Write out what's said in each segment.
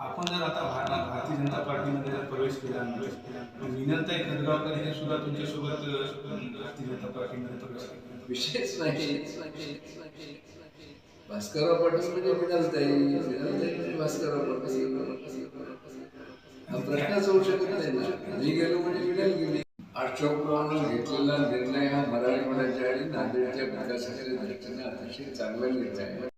आपण जर आता भा- भारतीय जनता पार्टीमध्ये जर प्रवेश केला विनंताई खदगावकर हे सुद्धा तुमच्यासोबत भारतीय जनता पार्टीमध्ये प्रवेश विशेष नाही. भास्करराव पाटील म्हणजे विनलताई विनलताई म्हणजे भास्करराव पाटील. हा प्रश्नच होऊ शकत नाही. ना मी गेलो म्हणजे विनल गेली अशोक पवारांनी घेतलेला निर्णय हा मराठवाड्याच्या आणि नांदेडच्या विकासाच्या दृष्टीने अतिशय चांगला निर्णय आहे.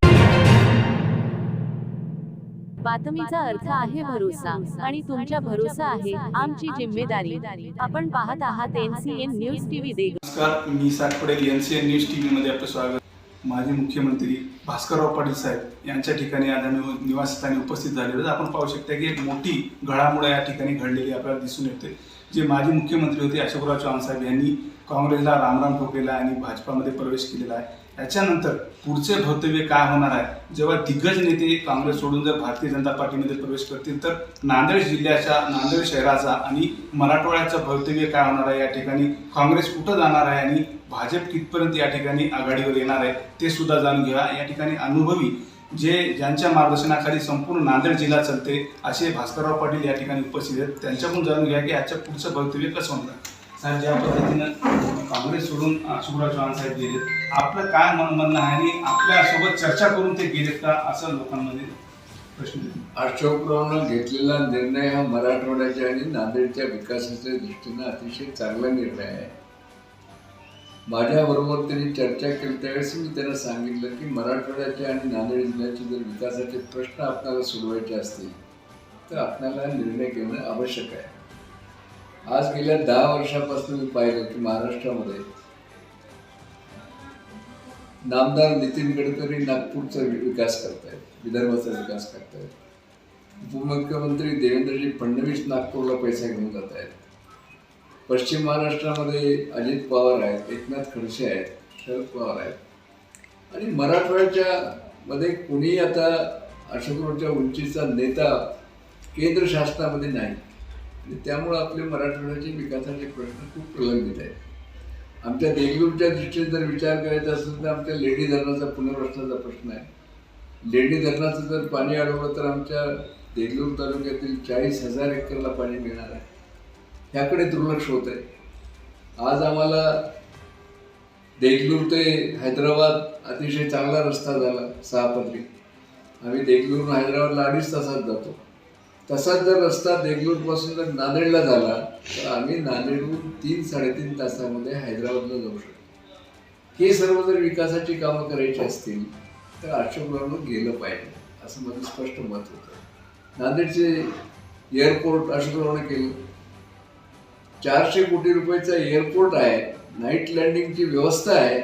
बातमीचा अर्थ आहे भरोसा आणि तुमच्या भरोसा आहे आमची जिम्मेदारी. आपण पाहत आहात एनसीएन न्यूज टीव्ही देग. नमस्कार मी सातपडेल N C N news T व्हीमध्ये आपलं स्वागत. माजी मुख्यमंत्री भास्करराव पाटील साहेब यांच्या ठिकाणी आज आम्ही निवासस्थानी उपस्थित झालेलो आहोत. आपण पाहू शकता की एक मोठी घडामोड या ठिकाणी घडलेली आपल्याला दिसून येते. जे माजी मुख्यमंत्री होते अशोकराव चव्हाण साहेब यांनी काँग्रेसला रामराम ठोकलेला आहे आणि भाजपामध्ये प्रवेश केलेला आहे. याच्यानंतर पुढचे भवितव्य काय होणार आहे? जेव्हा दिग्गज नेते काँग्रेस सोडून जर भारतीय जनता पार्टीमध्ये प्रवेश करतील तर नांदेड जिल्ह्याच्या नांदेड शहराचा आणि मराठवाड्याचं भवितव्य काय होणार आहे या ठिकाणी? काँग्रेस कुठं जाणार आहे आणि भाजप कितपर्यंत या ठिकाणी आघाडीवर येणार आहे? ते सुद्धा जाणून घ्या. या ठिकाणी अनुभवी जे ज्यांच्या मार्गदर्शनाखाली संपूर्ण नांदेड जिल्हा चालते असे भास्करराव पाटील या ठिकाणी उपस्थित आहेत. त्यांच्याकडून जाणून घ्या की आजच्या पुढचं भवितव्य कसं होणार साहेब ज्या पद्धतीनं काँग्रेस सोडून अशोकराव चव्हाण साहेब गेलेत आपलं काय मन म्हणणं आहे आणि आपल्यासोबत चर्चा करून ते गेलेत का असं लोकांमध्ये प्रश्न येतो. घेतलेला निर्णय हा मराठवाड्याच्या आणि नांदेडच्या विकासाच्या दृष्टीने अतिशय चांगला निर्णय आहे माझ्याबरोबर त्यांनी चर्चा केली त्यावेळेस मी त्यांना सांगितलं की मराठवाड्याच्या आणि नांदेड जिल्ह्याचे जर विकासाचे प्रश्न आपल्याला सोडवायचे असतील तर आपल्याला निर्णय घेणं आवश्यक आहे आज गेल्या दहा वर्षापासून मी पाहिलं की महाराष्ट्रामध्ये नामदार नितीन गडकरी नागपूरचा विकास करतायत विदर्भाचा विकास करतायत. उपमुख्यमंत्री देवेंद्रजी फडणवीस नागपूरला पैसा घेऊन जात आहेत पश्चिम महाराष्ट्रामध्ये अजित पवार आहेत एकनाथ खडसे आहेत शरद पवार आहेत. आणि मराठवाड्याच्या मध्ये कुणी आता अशोकरावच्या उंचीचा नेता केंद्र शासनामध्ये नाही. आणि त्यामुळं आपले मराठवाड्याचे विकासाचे प्रश्न खूप प्रलंबित आहेत. आमच्या देगलूरच्या दृष्टीने जर विचार करायचा असेल तर आमच्या लेडी धरणाचा पुनर्वसनाचा प्रश्न आहे. लेडी धरणाचं जर पाणी अडवलं तर आमच्या देगलूर तालुक्यातील चाळीस हजार एकरला पाणी मिळणार आहे. ह्याकडे दुर्लक्ष होत आहे. आज आम्हाला देगलूर ते हैदराबाद अतिशय चांगला रस्ता झाला सहा पदरी. आम्ही देगलूरून हैदराबादला अडीच तासात जातो. तसाच जर रस्ता देगलूरपासून जर नांदेडला झाला तर आम्ही नांदेडहून तीन साडेतीन तासामध्ये हैदराबादला जाऊ शकतो. हे सर्व जर विकासाची कामं करायची असतील तर अशोकरावनं गेलं पाहिजे असं माझं स्पष्ट मत होतं. नांदेडचे एअरपोर्ट अशोकरावनं केलं. चारशे कोटी रुपयाचा एअरपोर्ट आहे नाईट लँडिंगची व्यवस्था आहे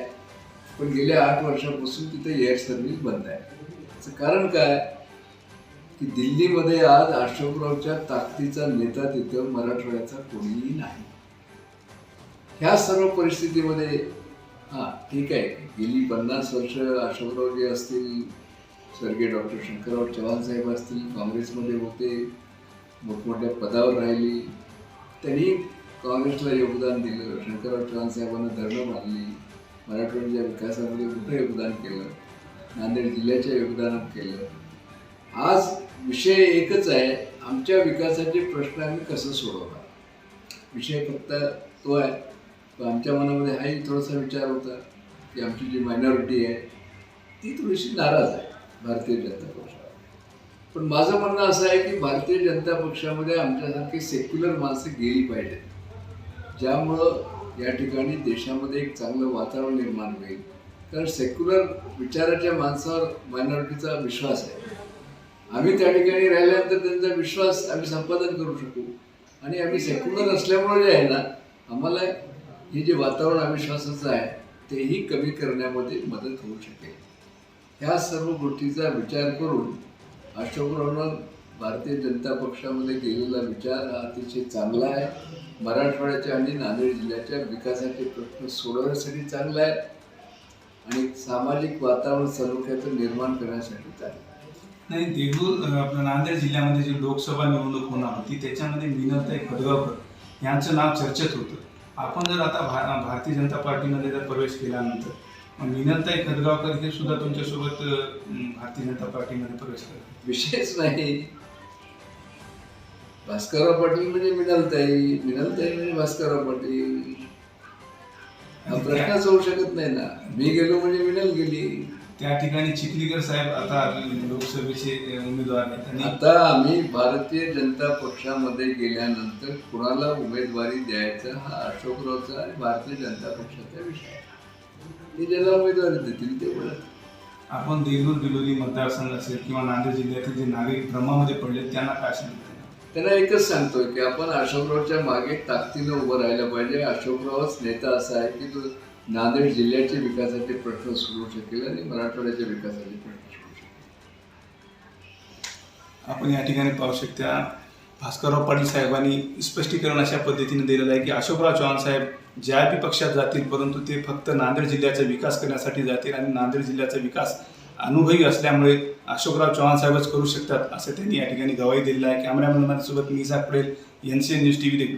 पण गेल्या आठ वर्षापासून तिथे एअर सर्व्हिस बंद आहे. त्याचं कारण काय? की दिल्लीमध्ये आज अशोकरावच्या ताकदीचा नेता तिथं मराठवाड्याचा कोणीही नाही. ह्या सर्व परिस्थितीमध्ये हां ठीक आहे. गेली पन्नास वर्ष अशोकराव जे असतील स्वर्गीय डॉक्टर शंकरराव चव्हाण साहेब असतील काँग्रेसमध्ये होते मोठमोठ्या पदावर राहिली. त्यांनी काँग्रेसला योगदान दिलं शंकरराव चव्हाण साहेबांना धरणं मारली मराठवाड्याच्या विकासामध्ये मोठं योगदान केलं नांदेड जिल्ह्याच्या योगदानात केलं. आज विषय एकच आहे. आमच्या विकासाचे प्रश्न आम्ही कसं सोडवणार? विषय फक्त तो आहे. तो आमच्या मनामध्ये हाही थोडासा विचार होता की आमची जी मायनॉरिटी आहे ती थोडीशी नाराज आहे भारतीय जनता पक्षावर. पण माझं म्हणणं असं आहे की भारतीय जनता पक्षामध्ये आमच्यासारखी सेक्युलर माणसं गेली पाहिजेत. ज्यामुळं या ठिकाणी देशामध्ये एक चांगलं वातावरण निर्माण होईल. कारण सेक्युलर विचाराच्या माणसावर मायनॉरिटीचा विश्वास आहे. आम्ही त्या ठिकाणी राहिल्यानंतर त्यांचा विश्वास आम्ही संपादन करू शकू. आणि आम्ही सेक्युलर असल्यामुळे जे आहे ना आम्हाला हे जे वातावरण अविश्वासाचं आहे तेही कमी करण्यामध्ये मदत होऊ शकेल. ह्या सर्व गोष्टीचा विचार करून अशोकरावनं भारतीय जनता पक्षामध्ये गेलेला विचार हा अतिशय चांगला आहे. मराठवाड्याच्या आणि नांदेड जिल्ह्याच्या विकासाचे प्रश्न सोडवण्यासाठी चांगला आहे. आणि सामाजिक वातावरण सलोख्याचं निर्माण करण्यासाठी चांगलं आहे. नाही देगलूर अ, आपलं नांदेड जिल्ह्यामध्ये जी लोकसभा निवडणूक होणार होती त्याच्यामध्ये मिनलताई खडगावकर यांचं नाव चर्चेत होतं. आपण जर आता भा भारतीय जनता पार्टीमध्ये जर प्रवेश केल्यानंतर मिनलताई खडगावकर हे सुद्धा तुमच्यासोबत भारतीय जनता पार्टीमध्ये प्रवेश करतात विषयच नाही. भास्करराव पाटील म्हणजे मिनलताई. मिनलताई म्हणजे भास्करराव पाटील. हा प्रश्नच होऊ शकत नाही ना. मी गेलो म्हणजे मिनल गेली. त्या ठिकाणी चिखलीकर साहेब आता लोकसभेचे अ, उमेदवार आहेत आणि आता आम्ही भारतीय जनता पक्षामध्ये गेल्यानंतर कुणाला उमेदवारी द्यायचा हा अशोकरावचा आणि भारतीय जनता पक्षाचा विषय ते ज्याला उमेदवारी देतील ते बोलत आपण देगलूर बिलोली मतदारसंघ असेल किंवा नांदेड जिल्ह्यातील जे नागरिक भ्रमामध्ये पडले त्यांना काय सांगितलं त्यांना एकच सांगतोय की आपण अशोकरावच्या मागे ताकदीनं उभं राहायला पाहिजे. अशोकरावच नेता असा आहे की तो नांदेड जिल्ह्याच्या विकासाचे प्रश्न सुरू शकेल आणि मराठवाड्याच्या विकासाचे प्रश्न सुरू शकेल. आपण या ठिकाणी पाहू शकता भास्करराव पाटील साहेबांनी स्पष्टीकरण अशा पद्धतीने दिलेलं आहे की अशोकराव चव्हाण साहेब ज्या बी पक्षात जातील परंतु ते फक्त नांदेड जिल्ह्याचा विकास करण्यासाठी जातील आणि नांदेड जिल्ह्याचा विकास अनुभवी असल्यामुळे अशोकराव चव्हाण साहेबच करू शकतात असं त्यांनी या ठिकाणी गवाही दिलेला आहे. कॅमेरामॅन सोबत मी पडेल N C N news T V देखील.